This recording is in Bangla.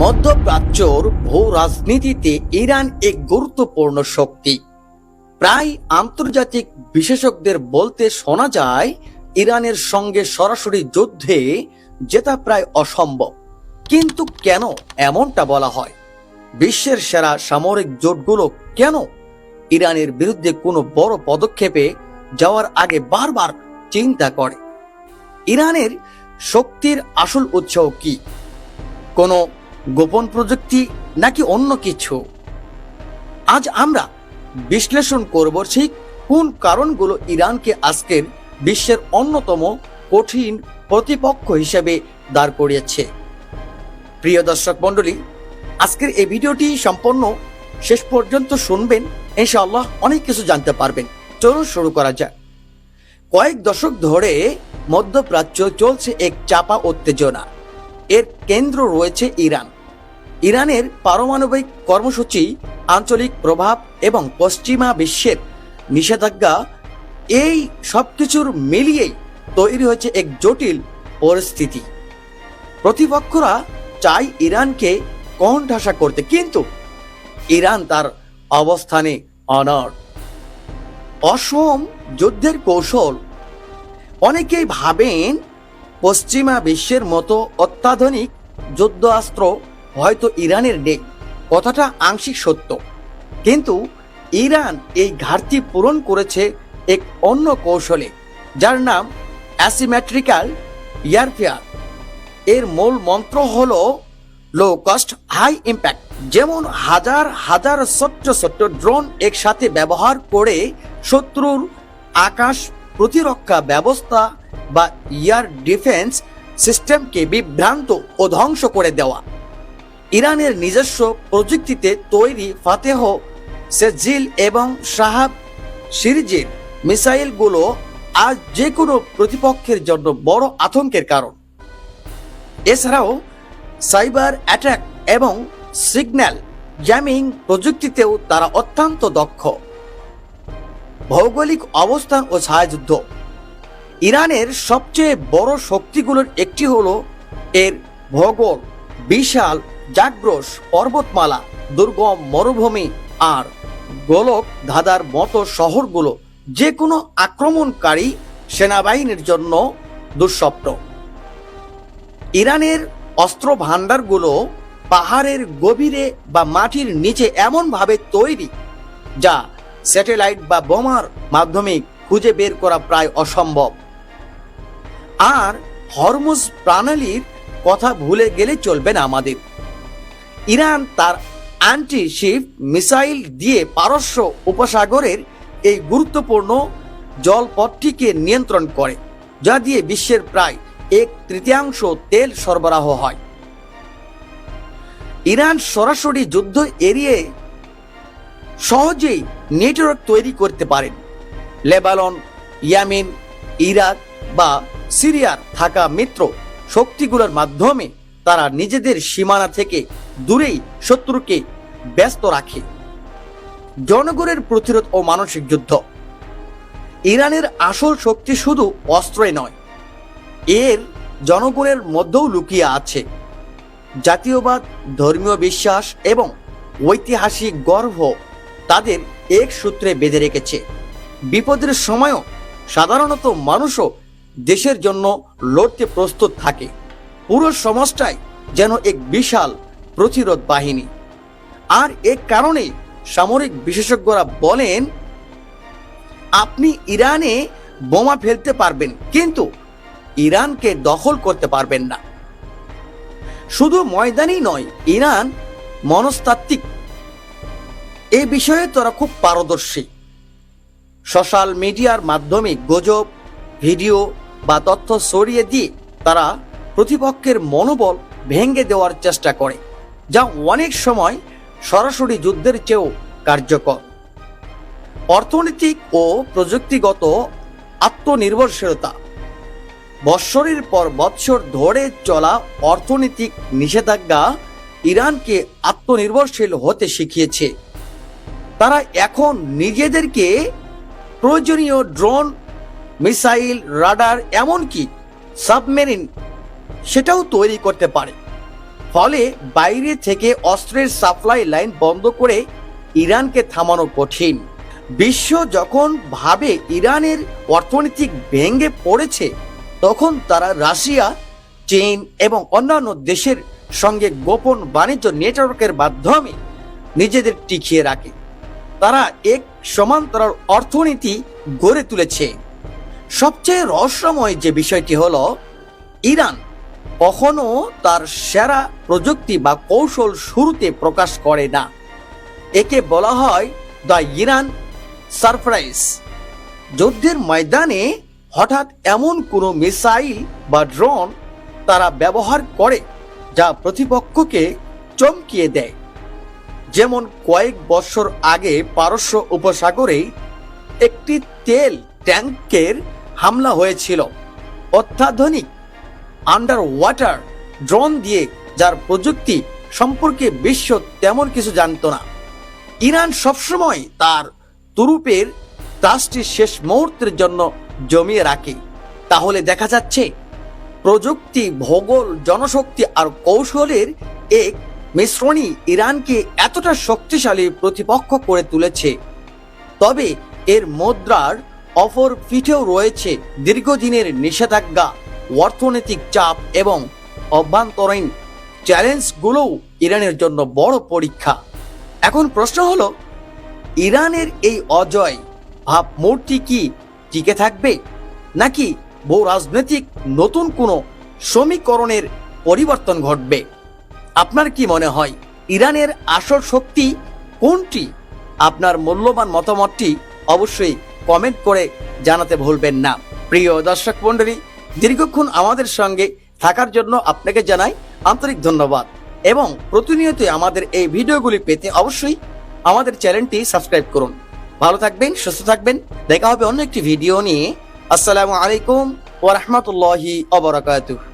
মধ্যপ্রাচ্যর ভূ রাজনীতিতে ইরান এক গুরুত্বপূর্ণ শক্তি। প্রায় আন্তর্জাতিক বিশেষজ্ঞদের বলতে শোনা যায়, ইরানের সঙ্গে সরাসরি যুদ্ধে জেতা প্রায় অসম্ভব। কিন্তু কেন এমনটা বলা হয়? বিশ্বের সেরা সামরিক জোটগুলো কেন ইরানের বিরুদ্ধে কোনো বড় পদক্ষেপে যাওয়ার আগে বারবার চিন্তা করে? ইরানের শক্তির আসল উৎস কি? কোনো গোপন প্রযুক্তি নাকি অন্য কিছু? আজ আমরা বিশ্লেষণ করব সেই কোন কারণগুলো ইরানকে আজকের বিশ্বের অন্যতম কঠিন প্রতিপক্ষ হিসেবে দাঁড় করিয়েছে। প্রিয় দর্শক মণ্ডলী, আজকের এই ভিডিওটি সম্পূর্ণ শেষ পর্যন্ত শুনবেন, ইনশাআল্লাহ অনেক কিছু জানতে পারবেন। চলুন শুরু করা যাক। কয়েক দশক ধরে মধ্যপ্রাচ্য চলছে এক চাপা উত্তেজনা। এর কেন্দ্র রয়েছে ইরান। ইরানের পারমাণবিক কর্মসূচি, আঞ্চলিক প্রভাব এবং পশ্চিমা বিশ্বের নিষেধাজ্ঞা, এই সবকিছুর মিলিয়েই তৈরি হয়েছে এক জটিল পরিস্থিতি। প্রতিপক্ষরা চায় ইরানকে কণ্ঠাসা করতে, কিন্তু ইরান তার অবস্থানে অনড়। অসম যুদ্ধের কৌশল, অনেকেই ভাবেন পশ্চিমা বিশ্বের মতো অত্যাধুনিক যুদ্ধাস্ত্র হয়তো ইরানের নেই। কথাটা আংশিক সত্য। কিন্তু ইরান এই ঘাটতি পূরণ করেছে এক অন্য কৌশলে, যার নাম অ্যাসিমেট্রিক্যাল ইয়ারফেয়ার। এর মূল মন্ত্র হল লো কস্ট হাই ইম্প্যাক্ট যেমন হাজার হাজার ছোট্ট ছোট্ট ড্রোন একসাথে ব্যবহার করে শত্রুর আকাশ প্রতিরক্ষা ব্যবস্থা বা ইয়ার ডিফেন্স সিস্টেমকে বিভ্রান্ত ও ধ্বংস করে দেওয়া। ইরানের নিজস্ব প্রযুক্তিতে তৈরি ফাতেহ, সেজিল এবং সাহাব সিরিজের মিসাইলগুলো আজ যে কোনো প্রতিপক্ষের জন্য বড় আতঙ্কের কারণ। এছাড়াও, সাইবার অ্যাটাক এবং সিগন্যাল জ্যামিং প্রযুক্তিতেও তারা অত্যন্ত দক্ষ। ভৌগোলিক অবস্থান ও ছায়াযুদ্ধ। ইরানের সবচেয়ে বড় শক্তিগুলোর একটি হল এর ভূগোল, বিশাল জাগ্রস পর্বতমালা, দুর্গম মরুভূমি আর গোলক ধাঁধার মতো শহরগুলো যে কোনো আক্রমণকারী সেনাবাহিনীর জন্য দুঃস্বপ্ন। ইরানের অস্ত্র ভাণ্ডারগুলো পাহাড়ের গভীরে বা মাটির নিচে এমনভাবে তৈরি যা স্যাটেলাইট বা বোমার মাধ্যমে খুঁজে বের করা প্রায় অসম্ভব। আর হরমুজ প্রণালীর কথা ভুলে গেলে চলবে না আমাদের। ইরান তার অ্যান্টি শিপ মিসাইল দিয়ে পারস্য উপসাগরের এই গুরুত্বপূর্ণ জলপথটিকে নিয়ন্ত্রণ করে, যা দিয়ে বিশ্বের প্রায় এক তৃতীয়াংশ তেল সরবরাহ হয়। ইরান সরাসরি যুদ্ধ এড়িয়ে সহজেই নেটওয়ার্ক তৈরি করতে পারেন। লেবানন, ইয়ামিন, ইরাক বা সিরিয়ার থাকা মিত্র শক্তিগুলোর মাধ্যমে তারা নিজেদের সীমানা থেকে দূরেই শত্রুকে ব্যস্ত রাখে। জনগণের প্রতিরোধ ও মানসিক যুদ্ধ। ইরানের আসল শক্তি শুধু অস্ত্রে নয়, এর জনগণের মধ্যেও লুকিয়ে আছে। জাতীয়বাদ, ধর্মীয় বিশ্বাস এবং ঐতিহাসিক গর্ব তাদের এক সূত্রে বেঁধে রেখেছে। বিপদের সময়ও সাধারণত মানুষও দেশের জন্য লড়তে প্রস্তুত থাকে। পুরো সমাজটাই যেন এক বিশাল প্রতিরোধ বাহিনী। আর এ কারণে সামরিক বিশেষজ্ঞরা বলেন, আপনি ইরানে বোমা ফেলতে পারবেন, কিন্তু ইরানকে দখল করতে পারবেন না। শুধু ময়দানই নয়, ইরান মনস্তাত্ত্বিক এ বিষয়ে তারা খুব পারদর্শী। সোশ্যাল মিডিয়ার মাধ্যমে গুজব, ভিডিও বা তথ্য ছড়িয়ে দিয়ে তারা প্রতিপক্ষের মনোবল ভেঙে দেওয়ার চেষ্টা করে, যা অনেক সময় সরাসরি যুদ্ধের চেয়েও কার্যকর। অর্থনৈতিক ও প্রযুক্তিগত আত্মনির্ভরশীলতা। বৎসরের পর বৎসর ধরে চলা অর্থনৈতিক নিষেধাজ্ঞা ইরানকে আত্মনির্ভরশীল হতে শিখিয়েছে। তারা এখন নিজেদেরকে প্রয়োজনীয় ড্রোন, মিসাইল, রাডার, এমনকি সাবমেরিন সেটাও তৈরি করতে পারে। ফলে বাইরে থেকে অস্ত্রের সাপ্লাই লাইন বন্ধ করে ইরানকে থামানো কঠিন। বিশ্ব যখন ভাবে ইরানের অর্থনৈতিক ভেঙে পড়েছে, তখন তারা রাশিয়া, চীন এবং অন্যান্য দেশের সঙ্গে গোপন বাণিজ্য নেটওয়ার্কের মাধ্যমে নিজেদের টিকিয়ে রাখে। তারা এক সমান্তরাল অর্থনীতি গড়ে তুলেছে। সবচেয়ে রহস্যময় যে বিষয়টি হলো, ইরান কখনো তার সেরা প্রযুক্তি বা কৌশল শুরুতে প্রকাশ করে না। একে বলা হয় দ্য ইরান সারপ্রাইজ। যুদ্ধের ময়দানে হঠাৎ এমন কোনো মিসাইল বা ড্রোন তারা ব্যবহার করে, যা প্রতিপক্ষকে চমকিয়ে দেয়। যেমন কয়েক বছর আগে পারস্য উপসাগরে একটি তেল ট্যাঙ্কের হামলা হয়েছিল। অত্যাধুনিক আন্ডার ওয়াটার ড্রোন দিয়ে, যার প্রযুক্তি সম্পর্কে বিশ্ব তেমন কিছু জানত না। ইরান সবসময় তার তুরুপের ত্রাসটি শেষ মুহূর্তের জন্য জমিয়ে রাখে। তাহলে দেখা যাচ্ছে, প্রযুক্তি, ভূগোল, জনশক্তি আর কৌশলের এক মিশ্রণই ইরানকে এতটা শক্তিশালী প্রতিপক্ষ করে তুলেছে। তবে এর মুদ্রার অপর পিঠেও রয়েছে দীর্ঘদিনের নিষেধাজ্ঞা, অর্থনৈতিক চাপ এবং অভ্যন্তরীণ চ্যালেঞ্জগুলোও ইরানের জন্য বড় পরীক্ষা। এখন প্রশ্ন হলো, ইরানের এই অজয় ভাবমূর্তি কি টিকে থাকবে? নাকি বহু রাজনৈতিক নতুন কোনো সমীকরণের পরিবর্তন ঘটবে? আপনার কি মনে হয় ইরানের আসল শক্তি কোনটি? আপনার মূল্যবান মতামতটি অবশ্যই কমেন্ট করে জানাতে ভুলবেন না। প্রিয় দর্শক মণ্ডলী, দীর্ঘক্ষণ আমাদের সঙ্গে থাকার জন্য আপনাকে জানাই আন্তরিক ধন্যবাদ এবং প্রতিনিয়ত আমাদের এই ভিডিওগুলি পেতে অবশ্যই আমাদের চ্যানেলটি সাবস্ক্রাইব করুন। ভালো থাকবেন, সুস্থ থাকবেন। দেখা হবে অন্য একটি ভিডিও নিয়ে। আসসালামু আলাইকুম ওয়া রাহমাতুল্লাহি ওয়া বারাকাতুহু।